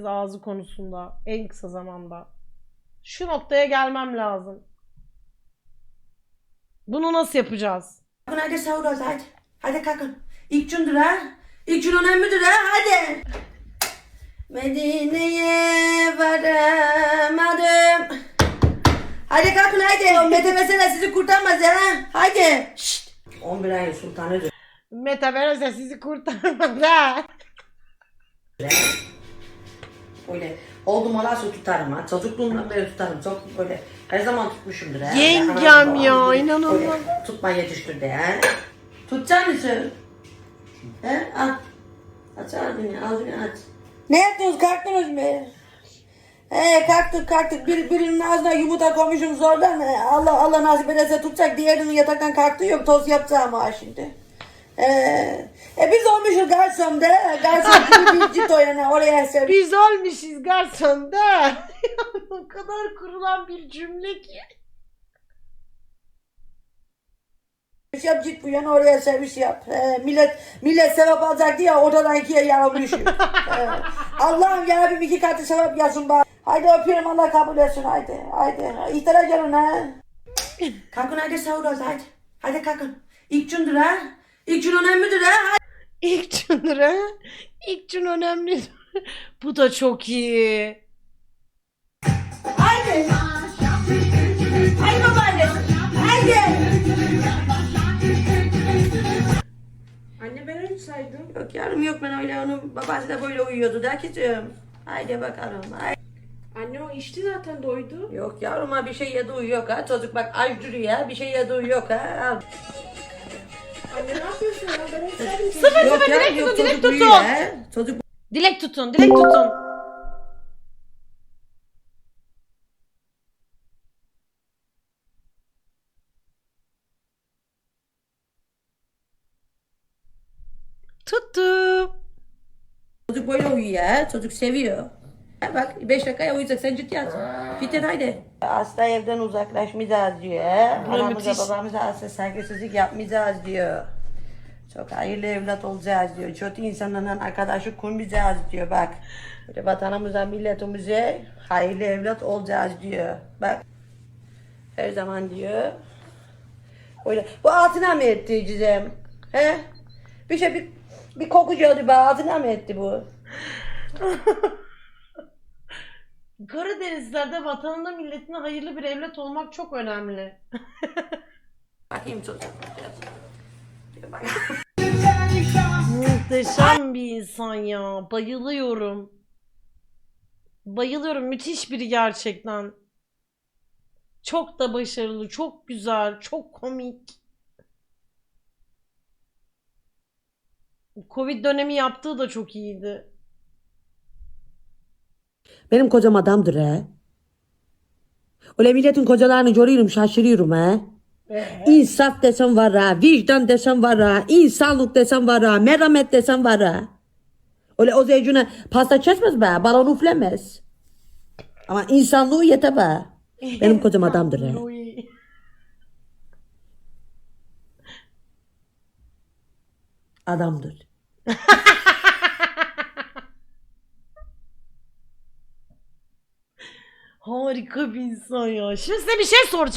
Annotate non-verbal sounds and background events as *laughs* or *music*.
ağzı konusunda en kısa zamanda. Şu noktaya gelmem lazım. Bunu nasıl yapacağız? Kalkın hadi sahur oldu hadi. Hadi kalkın. İlk gündür ha. İlk gün önemlidir ha hadi. Medine'ye varamadım. Hadi kalkın hadi. Mete mesele sizi kurtarmaz ya. Hadi. Şşt. 11 ayın sultanıdır. Metaverse sizi kurtarmadı. ha. *laughs* Böyle oldum olarsa tutarım ha. Çocukluğumdan beri tutarım. Çok böyle her zaman tutmuşumdur ha. Yengem ya, inanılmaz. Tutma yetiştirdi ha. Tutacak mısın? He? Al. Aç ağzını, ağzını aç. Ne yaptınız? Kalktınız mı? He kalktık kalktık. Bir, birinin ağzına yumurta koymuşum zordan. He, Allah Allah nasip ederse tutacak. Diğerinin yataktan kalktı yok. Toz yapacağım ha şimdi. Ee, e biz olmuşuz garson de. Garson gibi bir cito yani oraya ser. *laughs* Biz olmuşuz garson da. *laughs* o kadar kurulan bir cümle ki. Servis yap git bu yana oraya servis yap. Ee, millet millet sevap alacak diye ortadan ikiye yarılmışım. *laughs* ee, Allah'ım yarabbim iki katı sevap yazsın bana. Haydi öpüyorum Allah kabul etsin haydi. Haydi. İhtara gelin ha. Kalkın hadi sahur oldu hadi. Hadi kalkın. İlk gündür ha. İlk gün önemlidir ha. İlk gün ha? İlk gün önemli. Bu da çok iyi. Haydi. Haydi babaannesi. Haydi. Anne ben saydım. Yok yarım yok ben öyle onun babası da böyle uyuyordu da kızım. Haydi bakalım. Haydi. Anne o içti zaten doydu. Yok yavrum ha bir şey yedi uyuyor ha. Çocuk bak aç duruyor ha. Bir şey yedi uyuyor ha. Al. Anne ne yapıyorsun ya? Ben. Sıfır yok, tutun, çocuk tutun. ha. Çocuk Dilek tutun, dilek tutun. Tuttum. çocuk böyle uyuyor. Çocuk seviyor. Ha, bak 5 dakikaya uyuyacak sen ciddi aç. Bitir haydi. Hasta evden uzaklaşmayacağız diyor. Anamıza müthiş. babamıza asla saygısızlık yapmayacağız diyor. Çok hayırlı evlat olacağız diyor. Kötü insanlarla arkadaşlık kurmayacağız diyor bak. Böyle vatanımıza, milletimize hayırlı evlat olacağız diyor. Bak. Her zaman diyor. Öyle. Bu altına mı etti Cizem? He? Bir şey bir, bir koku be altına mı etti bu? *laughs* Karadenizlerde vatanına milletine hayırlı bir evlat olmak çok önemli. Bakayım çocuğum. Muhteşem bir insan ya. Bayılıyorum. Bayılıyorum. Müthiş biri gerçekten. Çok da başarılı, çok güzel, çok komik. Covid dönemi yaptığı da çok iyiydi. Benim kocam adamdır he. Öyle milletin kocalarını görüyorum şaşırıyorum he. İnsaf desem var ha, vicdan desem var ha, insanlık desem var ha, merhamet desem var ha. Öyle o zeycune pasta kesmez be, balon üflemez. Ama insanlığı yete be. Benim kocam adamdır he. Adamdır. *laughs* Harika bir insan ya. Şimdi size bir şey soracağım.